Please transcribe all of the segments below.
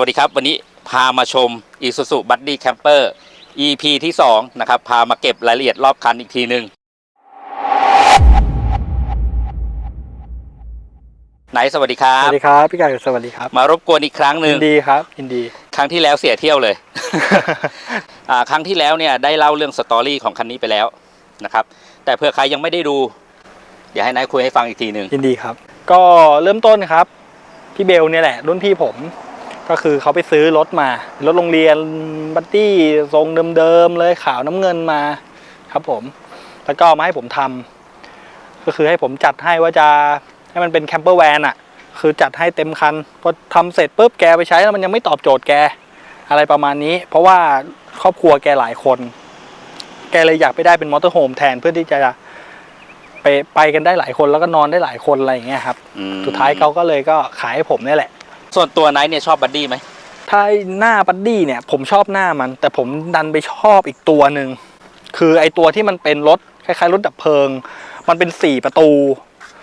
วัสดีครับ วันนี้พามาชม Isuzu Buddy Camper EP ที่ 2 นะครับ พามาเก็บรายละเอียดรอบคันอีกทีหนึ่งไหนสวัสดีครัสบวัสดีครับ พี่ไก่สวัสดีครับ มารบกวนอีกครั้งหนึ่ยิงนดีครับยินดี ครั้งที่แล้วเสียเที่ยวเลยอ่าครั้งที่แล้วเนี่ยได้เล่าเรื่องสตอรี่ของคันนี้ไปแล้วนะครับ แต่เผื่อใครยังไม่ได้ดูเดี๋ยวให้นายคุยให้ฟังอีกทีหนึ่งยินดีครับ ก็เริ่มต้นครับพี่เบลเนี่ยแหละรุ่นพี่ผม ก็คือเขาไปซื้อรถมา รถโรงเรียนบัตตี้ทรงเดิมๆเลยขาวน้ำเงินมาครับผม แล้วก็เอามาให้ผมทำก็คือให้ผมจัดให้ว่าจะให้มันเป็นแคมเปอร์แวนอะคือจัดให้เต็มคันพอทำเสร็จปุ๊บแกไปใช้แล้วมันยังไม่ตอบโจทย์แกอะไรประมาณนี้ เพราะว่าครอบครัวแกหลายคน แกเลยอยากไปได้เป็นมอเตอร์โฮมแทนเพื่อที่จะไปไปกันได้หลายคนแล้วก็นอนได้หลายคนอะไรอย่างเงี้ยครับอืมสุดท้ายเขาก็เลยก็ขายให้ผมนี่แหละ ส่วนตัวนายเนี่ยชอบบัดดี้ไหมถ้าหน้าบัดดี้เนี่ยผมชอบหน้ามัน แต่ผมดันไปชอบอีกตัวหนึ่งคือไอตัวที่มันเป็นรถคล้ายๆรถดับเพลิง มันเป็นสี่ประตู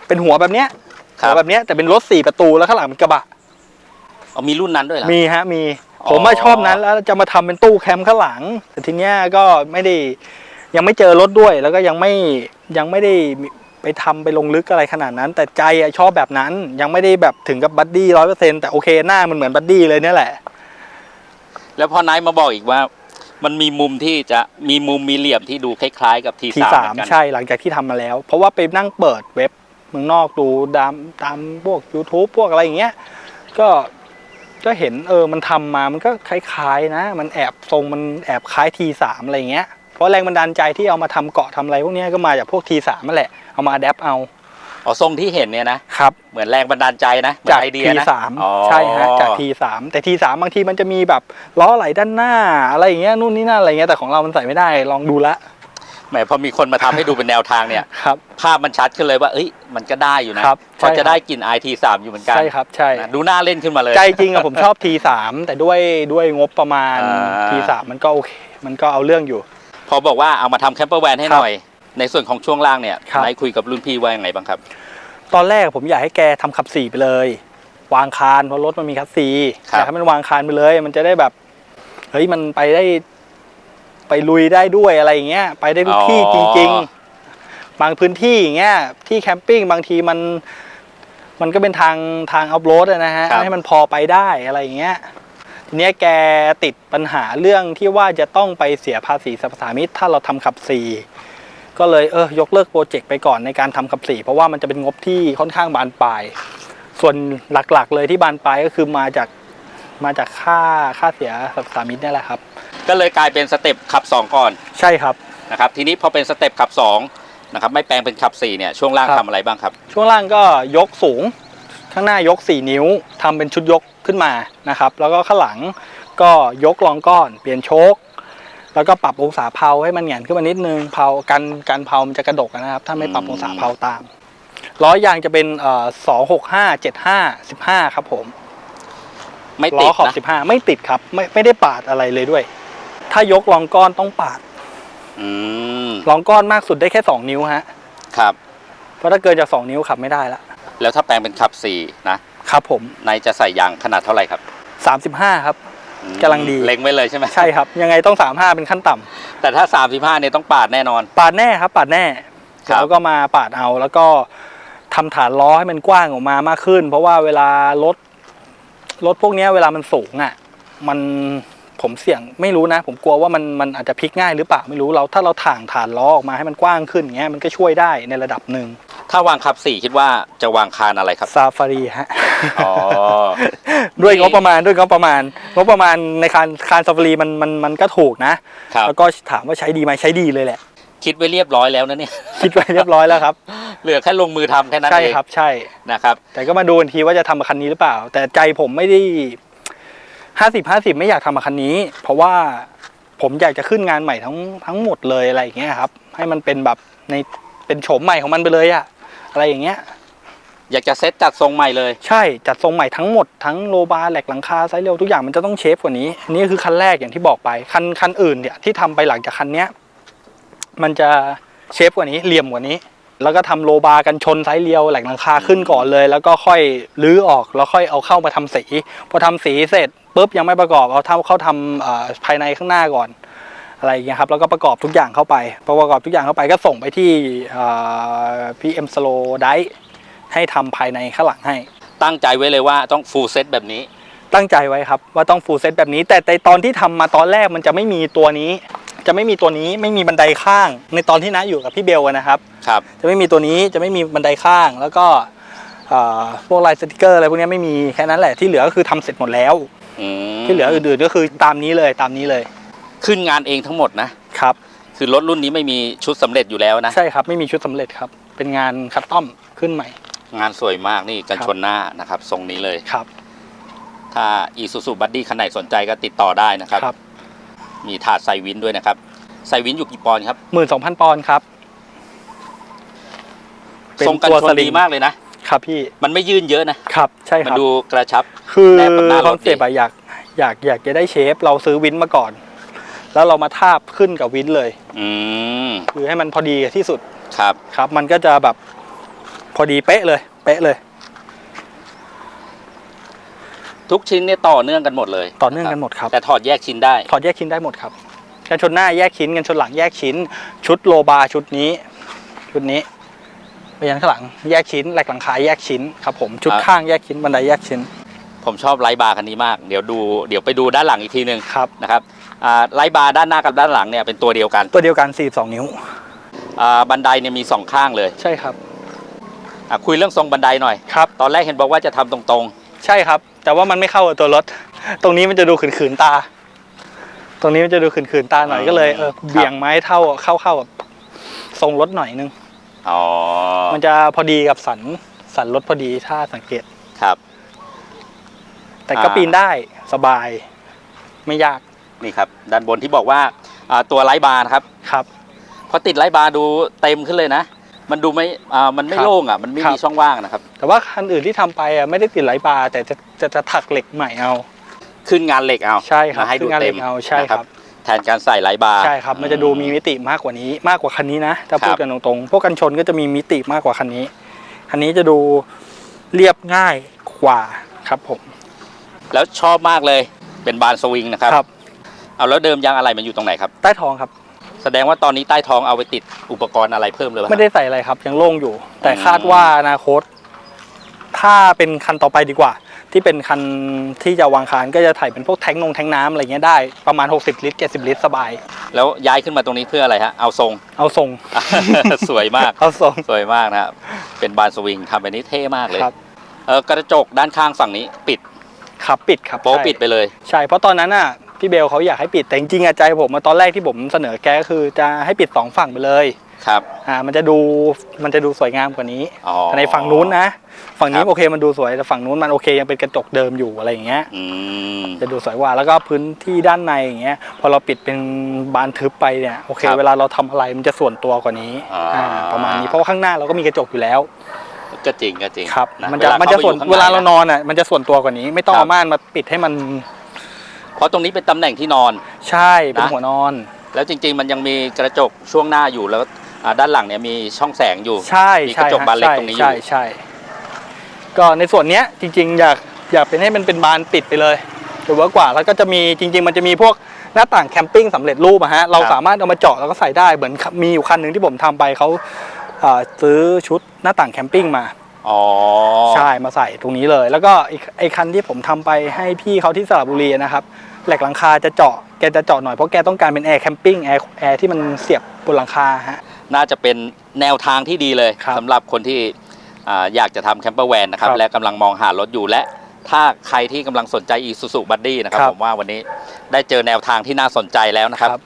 เป็นหัวแบบเนี้ยครัหับวแบบเนี้ยแต่เป็นรถสี่ประตูแล้วข้างหลังเป็นกระบะเอามีรุ่นนั้นด้วยเหรอมีฮะมีอ๋อผมมาชอบนั้นแล้วจะมาทำเป็นตู้แคมป์ข้างหลัง แต่ทีเนี้ยก็ไม่ได้ยังไม่เจอรถด้วยแล้วก็ยังไม่ยังไม่ได้มี ไปทำไปลงลึกอะไรขนาดนั้น แต่ใจอะชอบแบบนั้นยังไม่ได้แบบถึงกับบัดดี้ร้อยเปอร์เซ็นต์แต่โอเคหน้ามันเหมือนบัดดี้เลยเนี่ยแหละ แล้วพอนายมาบอกอีกว่า มันมีมุมที่จะมีมุมมีเหลี่ยมที่ดูคล้ายๆกับทีทีสามสามเหมือนกันใช่หลังจากที่ทำมาแล้ว เพราะว่าไปนั่งเปิดเว็บเมืองนอกดูตามตามพวก YouTube พวกอะไรอย่างเงี้ยก็ก็เห็นเออมันทำมามันก็คล้ายๆนะ มันแอบทรงมันแอบคล้ายทีสามอะไรอย่างเงี้ยเพราะแรงบันดาลใจที่เอามาทำเกาะทำอะไรพวกเนี้ยก็มาจากพวกทีสามนั่นแหละ เอามาอัดแอปเอาอ๋อทรงที่เห็นเนี่ยนะครับ เหมือนแรงบันดาลใจนะเหมือนจากไอเดียทีนะสามอ๋อใช่ฮะจากทีสามแต่ทีสามบางทีมันจะมีแบบล้อไหลด้านหน้า อะไรอย่างเงี้ยนู่นนี่นั่นอะไรเงี้ยแต่ของเรามันใส่ไม่ได้ลองดูละแหมพอมีคนมาทำให้ดูเป็นแนวทางเนี่ยครับภาพมันชัดขึ้นเลยว่าเอ้ยมันก็ได้อยู่นะครับพอใช่จะครับได้กลิ่น IT3 อยู่เหมือนกันใช่ครับใช่นะดูน่าเล่นขึ้นมาเลย ใจจริงอะผมชอบทีสามแต่ด้วยด้วยงบประมาณอ่าทีสามมันก็โอเค มันก็เอาเรื่องอยู่ พอบอกว่าเอามาทำแคมเปอร์แวนให้ครับหน่อย ในส่วนของช่วงล่างเนี่ยครับ นายคุยกับรุ่นพี่ว่ายังไงบ้างครับ ตอนแรกผมอยากให้แกทำขับสี่ไปเลย วางคานเพราะรถมันมีคับสี่ครับอยากให้มันวางคานไปเลย มันจะได้แบบเฮ้ยมันไปได้ ไปลุยได้ด้วยอะไรอย่างเงี้ย ไปได้ทุกที่จริง ๆ บางพื้นที่อย่างเงี้ยที่แคมปิ้งบางทีมัน มันก็เป็นทางทางอัพโรดนะฮะ ครับ ให้มันพอไปได้อะไรอย่างเงี้ยทีเนี้ยแกติดปัญหาเรื่องที่ว่าจะต้องไปเสียภาษีสรรพสามิตถ้าเราทำขับสี่ ก็เลยเออยกเลิกโปรเจกต์ไปก่อนในการทำขับสี่เพราะว่ามันจะเป็นงบที่ค่อนข้างบานปลาย ส่วนหลักๆ เลยที่บานปลายก็คือมาจากมาจากค่าค่าเสียสรรพสามิตนี่แหละครับ ก็เลยกลายเป็นสเต็ปขับ 2 ก่อนใช่ครับ นะครับ ทีนี้พอเป็นสเต็ปขับ2นะครับ ไม่แปลงเป็นขับ4เนี่ยช่วงล่างครับ ทำอะไรบ้างครับ ช่วงล่างก็ยกสูง ข้างหน้ายก 4 นิ้วทำเป็นชุดยกขึ้นมานะครับ แล้วก็ข้างหลังก็ยกรองก้อน เปลี่ยนโชค แล้วก็ปรับองศาเพาให้มันแหงนขึ้นมานิดนึงเพากันกันเพามันจะกระดกนะครับ ถ้าไม่ปรับอืมองศาเพาตามล้อยางจะเป็นเอ่อสองหกห้าเจ็ดห้าสิบห้าครับผมไม่ล้ติอดขอบนะสิบห้าไม่ติดครับ ไม่ไม่ได้ปาดอะไรเลยด้วย ถ้ายกรองก้อนต้องปาดอืมรองก้อนมากสุดได้แค่สองนิ้วฮะ ครับ เพราะถ้าเกินจากสองนิ้วขับไม่ได้ละแล้วถ้าแปลงเป็นขับ4นะครับผมนายจะใส่ยางขนาดเท่าไหร่ครับสามสิบห้าครับอืม กำลังดีเล็งไว้เลยใช่ไหมใช่ครับ ยังไงต้องสามห้าเป็นขั้นต่ำแต่ถ้า 35เนี่ยต้องปาดแน่นอน ปาดแน่ครับ ปาดแน่ครับ แล้วก็มาปาดเอาแล้วก็ทำฐานล้อให้มันกว้างออกมามากขึ้น เพราะว่าเวลารถรถพวกเนี้ยเวลามันสูงอะ มันผมเสี่ยงไม่รู้นะ ผมกลัวว่ามันมันอาจจะพลิกง่ายหรือเปล่าไม่รู้เราถ้าเราถ่างฐานล้อออกมาให้มันกว้างขึ้นอย่างเงี้ยมันก็ช่วยได้ในระดับหนึ่ง ถ้าวางขับ4คิดว่าจะวางคานอะไรครับ ซาฟารีฮะ อ๋อ ด้วยงบประมาณด้วยงบประมาณงบประมาณในการคารซาฟารีมันมันมันก็ถูกนะ ครับ แล้วก็ถามว่าใช้ดีไหมใช้ดีเลยแหละ คิดไว้เรียบร้อยแล้วนะเนี่ย คิดไว้เรียบร้อยแล้วครับ เหลือแค่ลงมือทำแค่นั้นใช่เองครับใช่ นะครับ แต่ก็มาดูกันทีว่าจะทำกับคันนี้หรือเปล่า แต่ใจผมไม่ได้ห้าสิบห้าสิบไม่อยากทำกับคันนี้ เพราะว่าผมอยากจะขึ้นงานใหม่ทั้งทั้งหมดเลยอะไรอย่างเงี้ยครับ ให้มันเป็นแบบในเป็นโฉมใหม่ของมันไปเลยอะ อะไรอย่างเงี้ย อยากจะเซตจัดทรงใหม่เลย ใช่จัดทรงใหม่ทั้งหมดทั้งโลบาร์แหลกหลังคาไซส์เร็วทุกอย่างมันจะต้องเชฟกว่านี้อันนี้คือคันแรกอย่างที่บอกไป คันคันอื่นเนี่ยที่ทำไปหลังจากคันเนี้ยมันจะเชฟกว่านี้เหลี่ยมกว่านี้ แล้วก็ทำโลบาร์กันชนไซส์เรียวแหลกหลังคาขึ้นก่อนเลย แล้วก็ค่อยรื้อออกแล้วค่อยเอาเข้ามาทำสี พอทำสีเสร็จปุ๊บยังไม่ประกอบเอาทำเขาทำเอ่อภายในข้างหน้าก่อน อะไรอย่างเงี้ยครับแล้วก็ประกอบทุกอย่างเข้าไปพอประกอบทุกอย่างเข้าไปก็ส่งไปที่พีเอ็มสโลไดให้ทำภายในข้างหลังให้ ตั้งใจไว้เลยว่าต้องฟูลเซตแบบนี้ ตั้งใจไว้ครับว่าต้องฟูลเซตแบบนี้ แต่ในตอนที่ทำมาตอนแรกมันจะไม่มีตัวนี้ จะไม่มีตัวนี้ไม่มีบันไดข้าง ในตอนที่น้าอยู่กับพี่เบลอะนะครับครับ จะไม่มีตัวนี้จะไม่มีบันไดข้าง แล้วก็เอ่อพวกลายสติกเกอร์อะไรพวกเนี้ยไม่มีแค่นั้นแหละที่เหลือก็คือทำเสร็จหมดแล้วอืมที่เหลืออื่นๆก็คือตามนี้เลยตามนี้เลย ขึ้นงานเองทั้งหมดนะครับ คือรถรุ่นนี้ไม่มีชุดสำเร็จอยู่แล้วนะ ใช่ครับไม่มีชุดสำเร็จครับ เป็นงานคัสตอมขึ้นใหม่ งานสวยมากนี่กันครับชนหน้านะครับ ทรงนี้เลย ครับ ถ้าอีซูซูบัดดี้คันไหนสนใจก็ติดต่อได้นะครับ ครับ มีถาดไซวินด้วยนะครับ ไซวินอยู่กี่ปอนด์ครับ หมื่นสองพันปอนด์ครับ เป็นทรงกันตัวชนสลิดีงมากเลยนะ ครับพี่ มันไม่ยื่นเยอะนะ ครับ ใช่คมันรับ ดูกระชับ คือแนบกับหน้ารถคอนเซปต์อะอยากอยากอยากจะได้เชฟ เราซื้อวินมาก่อน แล้วเรามาทาบขึ้นกับวินเลย อืมคือให้มันพอดีที่สุดครับครับ มันก็จะแบบพอดีเป๊ะเลย เป๊ะเลย ทุกชิ้นเนี่ยต่อเนื่องกันหมดเลยต่อเนื่องกันหมดครับ แต่ถอดแยกชิ้นได้ ถอดแยกชิ้นได้หมดครับ กันชนหน้าแยกชิ้นกันชนหลังแยกชิ้น ชุดโลบาร์ชุดนี้ ชุดนี้ไปยันข้างหลังแยกชิ้นแหลกหลังคาแยกชิ้นครับผมชุดครับข้างแยกชิ้นบันไดแยกชิ้น ผมชอบไลท์บาร์คันนี้มาก เดี๋ยวดูเดี๋ยวไปดูด้านหลังอีกทีหนึ่งครับนะครับอ่า ไลท์บาร์ด้านหน้ากับด้านหลังเนี่ยเป็นตัวเดียวกันตัวเดียวกัน 42 นิ้วอ่าบันไดเนี่ยมีสองข้างเลยใช่ครับอะคุยเรื่องทรงบันไดหน่อย ครับ ตอนแรกเห็นบอกว่าจะทำตรงใช่ครับ แต่ว่ามันไม่เข้ากับตัวรถ ตรงนี้มันจะดูขืนๆตา ตรงนี้มันจะดูขืนๆตาหน่อยก็เลยเออเบี่ยงไม้เท่าเข้าเข้ากับทรงรถหน่อยนึง ๆอ๋อมันจะพอดีกับสันสันรถพอดีถ้าสังเกต ครับ แต่ก็อ่า ปีนได้สบาย ไม่ยาก นี่ครับด้านบนที่บอกว่าอ่าตัวไลท์บาร์นะครับครับ พอติดไลท์บาร์ดูเต็มขึ้นเลยนะ มันดูไม่อ่ามันไม่ครับโล่งอะมันไม่ครับ มีช่องว่างนะครับ แต่ว่าคันอื่นที่ทำไปอะไม่ได้ติดไหลบาร์แต่จะจะจะถักเหล็กใหม่เอา ขึ้นงานเหล็กเอาใช่ครับมาให้ดูคืองานเหเต็ล็มกเอาใช่นะครับครับแทนการใส่ไลท์บาร์ ใช่ครับมันจะดูมีมิติมากกว่านี้มากกว่าคันนี้นะถ้าครับพูดกันตรงๆพวกกันชนก็จะมีมิติมากกว่าคันนี้ คันนี้จะดูเรียบง่ายกว่าครับผม แล้วชอบมากเลยเป็นบานสวิงนะครับครับ เอาแล้วเดิมยางอะไรมันอยู่ตรงไหนครับ ใต้ท้องครับ แสดงว่าตอนนี้ใต้ท้องเอาไปติดอุปกรณ์อะไรเพิ่มเลยปะไม่ได้ใส่อะไรครับ ยังโล่งอยู่ แต่อืมคาดว่าอนาคต ถ้าเป็นคันต่อไปดีกว่า ที่เป็นคันที่จะวางคานก็จะถ่ายเป็นพวกแทงนงแทงน้ำอะไรเงี้ยได้ประมาณ 60 ลิตร70 ลิตรสบาย แล้วย้ายขึ้นมาตรงนี้เพื่ออะไรฮะ เอาทรง เอาทรง สวยมาก เอาทรงสวยมากนะครับเป็นบานสวิงทำแบบนี้เท่มากเลยครับเออกระจกด้านข้างฝั่งนี้ปิด ครับปิดครับโป๊ะใช่ ปิดไปเลย ใช่เพราะตอนนั้นน่ะ พี่เบลเขาอยากให้ปิดแต่จริงๆอะใจผมอะตอนแรกที่ผมเสนอแกก็คือจะให้ปิดสองฝั่งไปเลยครับ อ่ามันจะดูมันจะดูสวยงามกว่านี้อ๋อ แต่ในฝั่งนู้นนะฝั่งนี้ครับ โอเคมันดูสวยแต่ฝั่งนู้นมันโอเคยังเป็นกระจกเดิมอยู่อะไรอย่างเงี้ย อืม จะดูสวยกว่าแล้วก็พื้นที่ด้านในอย่างเงี้ยพอเราปิดเป็นบานทึบไปเนี่ยโอเค ครับเวลาเราทำอะไรมันจะส่วนตัวกว่านี้อ่า อ่าประมาณนี้เพราะว่าข้างหน้าเราก็มีกระจกอยู่แล้วก็จริงก็จริงครับนะมันจะเวลามันจะเข้าไปส่วนอยู่ข้งเวลาเราใะนอนอะมันจะส่วนตัวกว่านี้ ไม่ต้องครับ เอาม่านมาปิดให้มันเพ ราะตรงนี้เป็นตำแหน่งที่นอน ใช่เป็นนะ หัวนอน แล้วจริง ๆ มันยังมีกระจกช่วงหน้าอยู่แล้วอ่าด้านหลังเนี่ยมีช่องแสงอยู่ ใช่มีกใช่ระจกฮะบานเล็กใช่ตรงนี้อยู่ ใช่ใช่ ก็ในส่วนเนี้ยจริงๆ อยากอยากเป็นให้มันเป็นบานปิดไปเลยจะเวิร์กกว่าแล้วก็จะมีจริง ๆ มันจะมีพวกหน้าต่างแคมปิ้งสำเร็จรูปอะฮะเราสามารถเอามาเจาะแล้วก็ใส่ได้เหมือนมีอยู่คันหนึ่งที่ผมทำไปเขาเอ่อซื้อชุดหน้าต่างแคมปิ้งมา อ๋อใช่มาใส่ตรงนี้เลย แล้วก็อีกไอ้คันที่ผมทำไปให้พี่เขาที่สระบุรีนะครับแหลกหลังคาจะเจาะแกจะเจาะหน่อยเพราะแกต้องการเป็นแอร์แคมปิ้งแอร์แอร์ที่มันเสียบบนหลังคาฮะน่าจะเป็นแนวทางที่ดีเลยครับสำหรับคนที่อ่าอยากจะทำแคมเปอร์แวนนะครับครับและกำลังมองหารถอยู่และถ้าใครที่กำลังสนใจ Isuzu Buddy นะครับครับ ผมว่าวันนี้ได้เจอแนวทางที่น่าสนใจแล้วนะครับครับ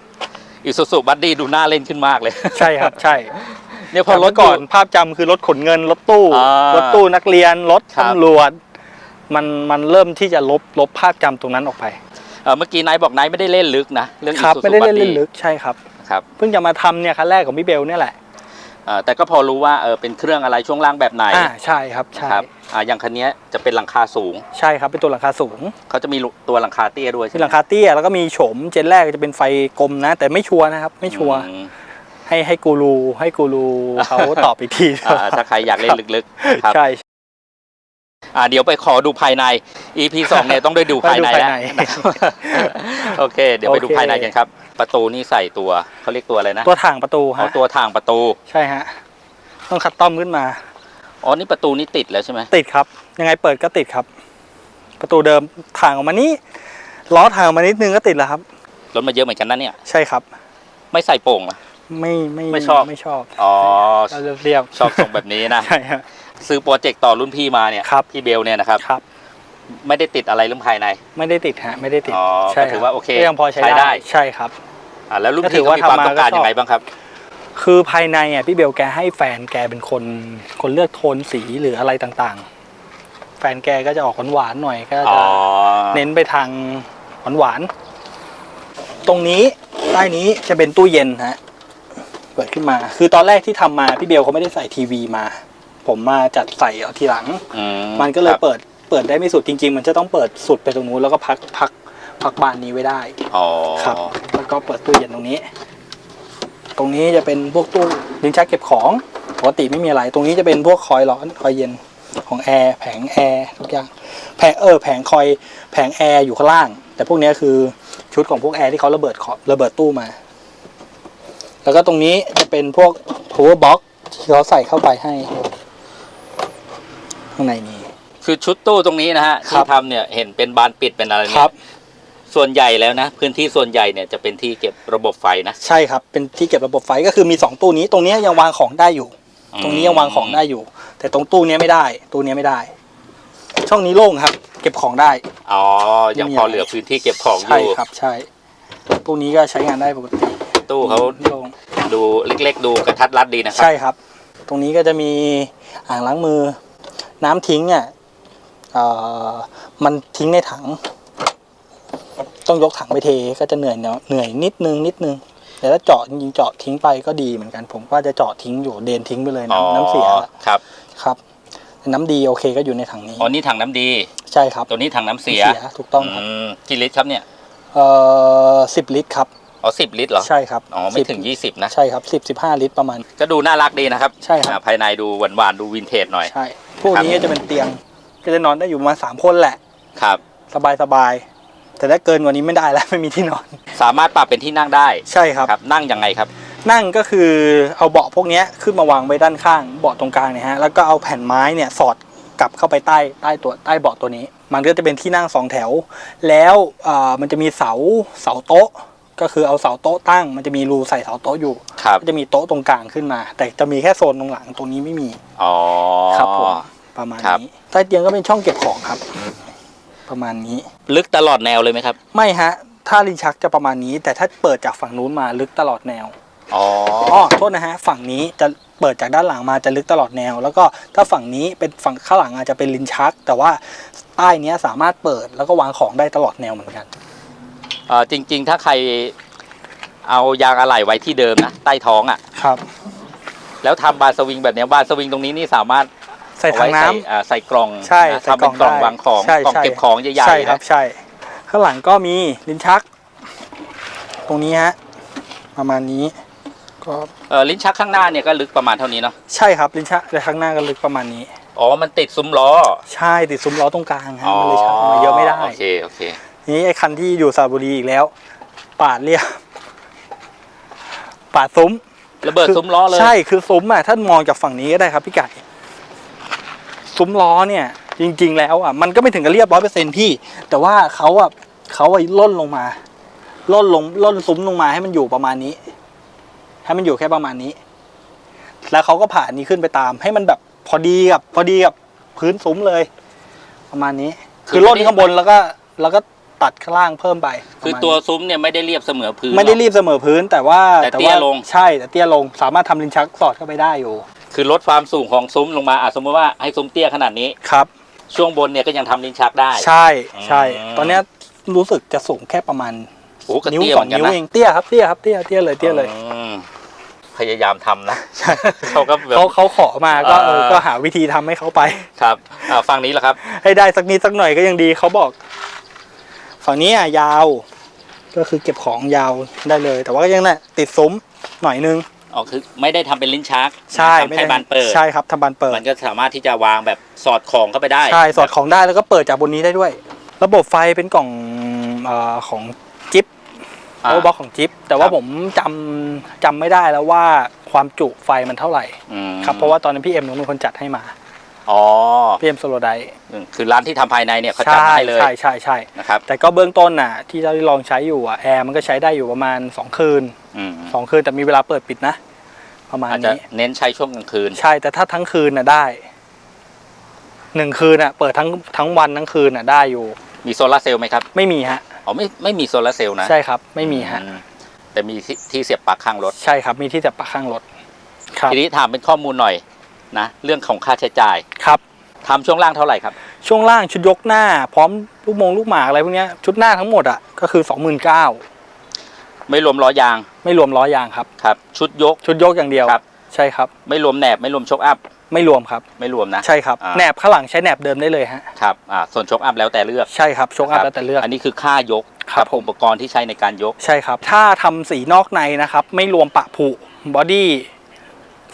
Isuzu Buddy ดูน่าเล่นขึ้นมากเลย ใช่ครับใช่ เนี่ยพพออรรถถก่ก่ออนนภาพจำคือรถขนเงินรถตู้อ่ารถตู้นักเรียนรถครับตำรวจมันมันเริ่มที่จะลบลบภาพจำตรงนั้นออกไปเมื่อกี้นายบอกนายไม่ได้เล่นลึกนะเรื่องครับ Isuzu ไม่ได้เล่น Buddy เล่นลึกใช่ครับครับเพิ่งจะมาทำเนี่ยคันแรกของพี่เบลเนี่ยแหละเอ่อแต่ก็พอรู้ว่าเออเป็นเครื่องอะไรช่วงล่างแบบไหนอ่าใช่ครับใช่นะครับอ่าอย่างคันเนี้ยจะเป็นหลังคาสูง ใช่ครับเป็นตัวหลังคาสูงเขาจะมีตัวหลังคาเตี้ยด้วยใช่ที่ไหหมลังคาเตี้ยแล้วก็มีโฉมเจนแรกจะเป็นไฟกลมนะ แต่ไม่ชัวร์นะครับไม่ชัวร์อืม ให้ให้กูรูให้กูรูเขาตอบอีกทีอ่าถ้าใครอยากเล่นลึกๆครับใช่อ่าเดี๋ยวไปขอดูภายใน EP สองเนี่ยต้องได้ดูภายในแล้วไปดูภายในนะครับโอเค เดี๋ยวไปดูโอเคภายในกันครับ ประตูนี่ใส่ตัวเขาเรียกตัวอะไรนะ ตัวถ่างประตูเอาฮะตัวทางประตู ใช่ฮะต้องคัดต้อมขึ้นมาอ๋อนี่ประตูนี่ติดแล้วใช่ไหมติดครับ ยังไงเปิดก็ติดครับ ประตูเดิมถ่างออกมานี้ล้อถ่างออกมานิดนึงก็ติดแล้วครับรถมาเยอะเหมือนกันนะเนี่ยใช่ครับ ไม่ใส่โป่งเหรอ ไม่ไม่ไม่ชอบ ไม่ชอบอ๋อเราจะเรียบชอบทรงแบบนี้นะ ใช่ฮะซื้อโปรเจกต์ต่อรุ่นพี่มาเนี่ยครับพี่เบลเนี่ยนะครับครับ ไม่ได้ติดอะไรเรื่องภายใน ไม่ได้ติดฮะไม่ได้ติดอ๋อใช่ก็ถือว่าโอเคก็ยังพอใช้ใช้ได้ได้ใช่ครับอ่าแล้วรุ่นก็ถืพี่อเขาว่ามีความทำมาต้องการก็ชอบยังไงบ้างครับ คือภายในอะพี่เบลแกให้แฟนแกเป็นคนคนเลือกโทนสีหรืออะไรต่างๆ แฟนแกก็จะออกหวานๆหน่อยก็อ๋อจะเน้นไปทางหวานๆตรงนี้ใต้นี้จะเป็นตู้เย็นฮะ เปิดขึ้นมา คือตอนแรกที่ทำมาพี่เบลเขาไม่ได้ใส่ทีวีมา ผมมาจัดใส่เอาทีหลังอืมันก็เลยครับเปิดเปิดได้ไม่สุดจริง ๆ มันจะต้องเปิดสุดไปตรงนู้นแล้วก็พักพักพักบานนี้ไว้ได้อ๋อครับ แล้วก็เปิดตู้เย็นตรงนี้ ตรงนี้จะเป็นพวกตู้ลิ้นชักเก็บของปกติไม่มีอะไร ตรงนี้จะเป็นพวกคอยร้อนคอยเย็นของแอร์แผงแอร์ทุกอย่างแผงเออแผงคอยแผงแอร์อยู่ข้างล่าง แต่พวกนี้คือชุดของพวกแอร์ที่เขาระเบิดขอระเบิดตู้มา แล้วก็ตรงนี้จะเป็นพวก power box ที่เขาใส่เข้าไปให้ ข้างในนี้ คือชุดตู้ตรงนี้นะฮะครัที่บทำเนี่ยเห็นเป็นบานปิดเป็นอะไรคเนี่รัยบ ส่วนใหญ่แล้วนะ พื้นที่ส่วนใหญ่เนี่ยจะเป็นที่เก็บระบบไฟนะใช่ครับ เป็นที่เก็บระบบไฟก็คือมีสองตู้นี้ ตรงนี้ยังวางของได้อยู่ ตรงนี้ยังวางของได้อยู่ แต่ตรงตู้เนี้ยไม่ได้ ตู้เนี้ยไม่ได้ ช่องนี้โล่งครับ เก็บของได้ อ๋อยังพอเหลือพื้นที่เก็บของอใช่ยู่ ครับ ใช่ ตู้นี้ก็ใช้งานได้ปกติ ตู้เขาโล่งดูเล็กๆ ดูกระทัดรัดดีนะครัใช่ครับ ตรงนี้ก็จะมีอ่างล้างมือ น้ำทิ้งเนี่ยเอ่อมันทิ้งในถัง ต้องยกถังไปเทก็จะเหนื่อยเนาะเหนื่อยนิดนึงนิดนึงแต่ถ้าเจาะจริงๆเจาะทิ้งไปก็ดีเหมือนกัน ผมก็จะเจาะทิ้งอยู่เดนทิ้งไปเลยอ๋อน้ำน้ำเสียครับครับแต่น้ำดีโอเคก็อยู่ในถังนี้ อ๋อนี่ถังน้ำดี ใช่ครับตัวนี้ถังน้ำเสียถูกต้องครับมกี่ลิตรครับเนี่ย เอ่อสิบลิตรครับ อ๋อสิบลิตรเหรอ ใช่ครับอ๋อ ไม่ถึง10ยี่สิบนะ ใช่ครับสิบสิบห้าลิตรประมาณ ก็ดูน่ารักดีนะครับใช่ครับ อ่าภายในดูหวานๆ ดูวินเทจหน่อย ใช่ พวกนี้ครับก็จะเป็นเตียง ก็จะนอนได้อยู่ประมาณสามคนแหละ ครับ สบายสบายๆแต่ถ้าเกินกว่านี้ไม่ได้แล้ว ไม่มีที่นอน สามารถปรับเป็นที่นั่งได้ใช่ครับครับ นั่งยังไงครับ นั่งก็คือเอาเบาะพวกเนี้ยขึ้นมาวางไว้ด้านข้างเบาะตรงกลางเนี่ยฮะแล้วก็เอาแผ่นไม้เนี่ยสอดกลับเข้าไปใต้ใต้ตัวใต้เบาะตัวนี้ มันก็จะเป็นที่นั่งสองแถว แล้วอ่ามันจะมีเสาเสาโต๊ะ ก็คือเอาเสาโต๊ะตั้ง มันจะมีรูใส่เสาโต๊ะอยู่ครับก็จะมีโต๊ะตรงกลางขึ้นมา แต่จะมีแค่โซนตรงหลังตรงนี้ไม่มีอ๋อครับผมประมาณครับนี้ใต้เตียงก็เป็นช่องเก็บของครับ ประมาณนี้ ลึกตลอดแนวเลยไหมครับ ไม่ฮะ ถ้าลิ้นชักจะประมาณนี้ แต่ถ้าเปิดจากฝั่งนู้นมาลึกตลอดแนวอ๋ออ๋อโทษนะฮะ ฝั่งนี้จะเปิดจากด้านหลังมาจะลึกตลอดแนว แล้วก็ถ้าฝั่งนี้เป็นฝั่งข้างหลังอาจจะเป็นลิ้นชัก แต่ว่าใต้เนี้ยสามารถเปิดแล้วก็วางของได้ตลอดแนวเหมือนกันเอ่อ จริง ๆ ถ้าใครเอายางอะไหล่ไว้ที่เดิมนะใต้ท้องอะ ครับ แล้วทำบานสวิงแบบเนี้ยบานสวิงตรงนี้นี่สามารถใส่เอาถังไว้น้ำใส่อ่าใส่กล่องใช่นะใส่ทำเป็นกล่องได้วางของใช่กล่องใช่ เก็บของใหญ่ใช่ๆครับนะใช่ ข้างหลังก็มีลิ้นชัก ตรงนี้ฮะประมาณนี้ ก็เออลิ้นชักข้างหน้าเนี่ยก็ลึกประมาณเท่านี้เนาะใช่ครับลิ้นชักแต่ข้างหน้าก็ลึกประมาณนี้ อ๋อมันติดซุ้มล้อใช่ติดซุ้มล้อตรงกลางฮะมันเลยชักออกมาเยอะไม่ได้ โอเคโอเคที นี้ไอ้คันที่อยู่สระบุรีอีกแล้ว ปาดเรียบปาดซุ้มระเบิดซุ้มล้อเลยใช่คือซุ้มอะถ้ามองจากฝั่งนี้ก็ได้ครับพี่ไก่ซุ้มล้อเนี่ย จริง ๆ แล้วอะมันก็ไม่ถึงกับเรียบร้อยเปอร์เซ็นพี่ แต่ว่าเขาอะเขาอะล่นลงมาล่นลงล่นซุ้มลงมาให้มันอยู่ประมาณนี้ ให้มันอยู่แค่ประมาณนี้ แล้วเขาก็ผ่านนี้ขึ้นไปตาม ให้มันแบบพอดีกับ พอดีกับพื้นซุ้มเลย ประมาณนี้ คือล่นข้างบนแล้วก็ แล้วก็ ตัดข้างล่างเพิ่มไปคือประมาณตัวนี้ซุ้มเนี่ยไม่ได้เรียบเสมอพื้น ไม่ได้หรอกรีบเสมอพื้น แต่ว่าแต่เตี้ยว่าลงใช่แต่เตี้ยลงสามารถทำลิ้นชักสอดเข้าไปได้อยู่ คือลดความสูงของซุ้มลงมาอะสมมติว่าให้ซุ้มเตี้ยขนาดนี้ครับ ช่วงบนเนี่ยก็ยังทำลิ้นชักได้ ใช่ใช่อืมตอนเนี้ยรู้สึกจะสูงแค่ประมาณโอ้ก็นิ้วเตี้ยสเหอมืงอนกันนิ้วนะเองเตี้ยครับเตี้ยครับเตี้ยเตี้ยเลยเตี้ยเลยอืมพยายามทำนะเขาก็แบบเขาเขาขอมาก็เอออ่าก็หาวิธีทำให้เขาไปครับอ่าฝั่งนี้แหละครับ ให้ได้สักนิดสักหน่อยก็ยังดีเขาบอก ฝั่งนี้อะยาว ก็คือเก็บของยาวได้เลย แต่ว่าก็ยังน่ะติดซุ้มหน่อยนึง อ๋อคือไม่ได้ทำเป็นลิ้นชักใช่ทำแค่บานเปิด ใช่ครับทำบานเปิด มันก็สามารถที่จะวางแบบสอดของเข้าไปได้ใช่ สอดของได้แล้วก็เปิดจากบนนี้ได้ด้วย ระบบไฟเป็นกล่องเออของจิ๊บอ่าโอบล็อกของจิ๊บแต่ว่าครับ ผมจำจำไม่ได้แล้วว่าความจุไฟมันเท่าไหร่ อืมครับ เพราะว่าตอนนั้นพี่เอ็มเป็นคนจัดให้มา อ๋อพี่เอ็มโซโลไดคือร้านที่ทำภายในเนี่ยเขาจัดใช่มาให้เลย ใช่ใช่ใช่นะครับแต่ก็เบื้องต้นน่ะที่เราได้ลองใช้อยู่อะแอร์มันก็ใช้ได้อยู่ประมาณ 2 คืนอืม2คืนแต่มีเวลาเปิดปิดนะ ประมาณอาจจะนี้เน้นใช้ช่วงกลางคืน ใช่แต่ถ้าทั้งคืนน่ะได้หนึ่งคืนน่ะเปิดทั้งทั้งวันทั้งคืนน่ะได้อยู่ มีโซลาร์เซลล์ไหมครับ ไม่มีฮะอ๋อไม่ไม่มีโซลาร์เซลล์นะ ใช่ครับ ไม่มีฮะอืแต่มีที่ที่เสียบปลั๊กข้างรถ ใช่ครับ มีที่จะปักข้างรถครับทีนี้ถามเป็นข้อมูลหน่อย นะเรื่องของค่าใช้จ่ายครับทำช่วงล่างเท่าไหร่ครับ ช่วงล่างชุดยกหน้า พร้อมลูกมงลูกหมากอะไรพวกเนี้ยชุดหน้าทั้งหมดอะก็คือ 29,000ไม่รวมล้อยางไม่รวมล้อยางครับ ครับ ชุดยก ชุดยกอย่างเดียวครับ ใช่ครับ ไม่รวมแหนบไม่รวมชกอัพไม่รวมครับ ไม่รวมนะ ใช่ครับอ่า แหนบข้างหลังใช้แหนบเดิมได้เลยฮะครับอ่าส่วนชกอัพแล้วแต่เลือกใช่ครับโชคอัพครับแล้วแต่เลือก อันนี้คือค่ายกครับกัอุปกรณ์ที่ใช้ในการยก ใช่ครับ ถ้าทำสีนอกในนะครับ ไม่รวมปะผุบอดี้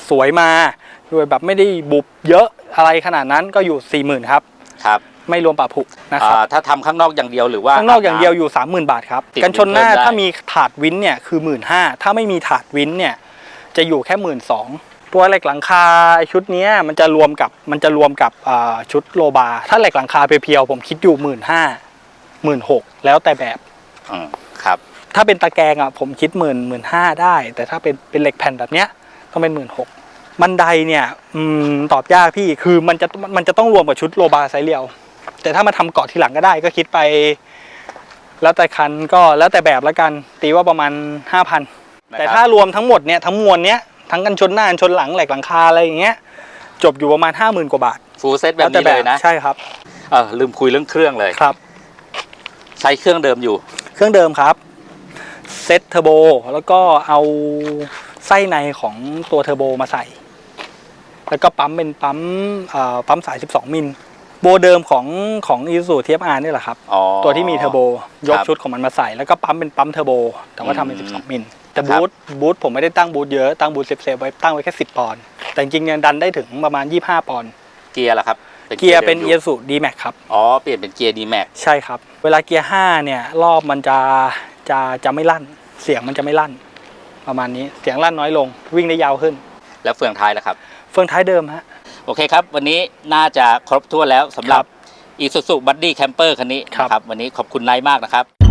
สวยมา โดยแบบไม่ได้บุบเยอะอะไรขนาดนั้นก็อยู่40,000ครับครับไม่รวมปะผุนะครับอ่าถ้าทำข้างนอกอย่างเดียวหรือว่าข้างนอกอย่างเดียวอยู่ 30,000 บาทครับติดกันชนหน้าเพิ่มได้ถ้ามีถาดวินเนี่ยคือ1 5ื่นถ้าไม่มีถาดวินเนี่ยจะอยู่แค่หมื่นสองตัวเหล็กหลังคาชุดเนี้ยมันจะรวมกับมันจะรวมกับอ่าชุดโลบา ถ้าเหล็กหลังคาเพียวๆผมคิดอยู่หมื่นห้าหมื่นหกแล้วแต่แบบอืมครับ ถ้าเป็นตะแกรงอะผมคิดหมื่นหมื่นห้าได้ แต่ถ้าเป็นเป็นเหล็กแผ่นแบบเนี้ยต้องเป็นหมื่นหก บันไดเนี่ยอืมตอบยากพี่คือมันจะมันจะต้องรวมกับชุดโลบาไซส์เรียว แต่ถ้ามาทำเกาะทีหลังก็ได้ก็คิดไป แล้วแต่คันก็แล้วแต่แบบแล้วกัน ตีว่าประมาณห้าพันนะครับแต่ถ้ารวมทั้งหมดเนี่ยทั้งมวลเนี้ยทั้งกันชนหน้ากันชนหลังแหลกหลังคาอะไรอย่างเงี้ยจบอยู่ประมาณห้าหมื่นกว่าบาทฟูลเซตแบบนี้เลยนะใช่ครับเออลืมคุยเรื่องเครื่องเลยครับ ใช้เครื่องเดิมอยู่ เครื่องเดิมครับเซตเทอร์โบแล้วก็เอาไส้ในของตัวเทอร์โบมาใส่ แล้วก็ปั๊มเป็นปั๊มเอ่อปั๊มสาย 12 มิล โบเดิมของของ i s u t f r นี่แหละครับอ๋อตัวที่มีเทอร์โบ ยกครับชุดของมันมาใส่ แล้วก็ปั๊มเป็นปั๊มเทอร์โบ แต่ว่าทำเป็นอืม12 มิล แต่ครับบูทบูทผมไม่ได้ตั้งบูทเยอะ ตั้งบูทเซฟๆไว้ตั้งไว้แค่ 10 ปอนด์ แต่จริงๆเนี่ยดันได้ถึงประมาณ 25 ปอนด์ เกียร์ล่ะครับเกียร์เป็นดิม i อยู่ s u d m a x ครับ อ๋อ เปลี่ยนเป็นเกียร์ดีแม็กใช่ครับ เวลาเกียร์5เนี่ยรอบมันจะจะจะไม่ลั่น เสียงมันจะไม่ลั่น ประมาณนี้ เสียงลั่นน้อยลง วิ่งได้ยาวขึ้น แล้วเฟืองท้ายล่ะครับ เฟืองท้ายเดิมฮะ โอเคครับ วันนี้น่าจะครบถ้วนแล้วสำหรับครับอีซูซูบัดดี้แคมเปอร์คันนี้ครับนะครับวันนี้ขอบคุณไนท์มากนะครับ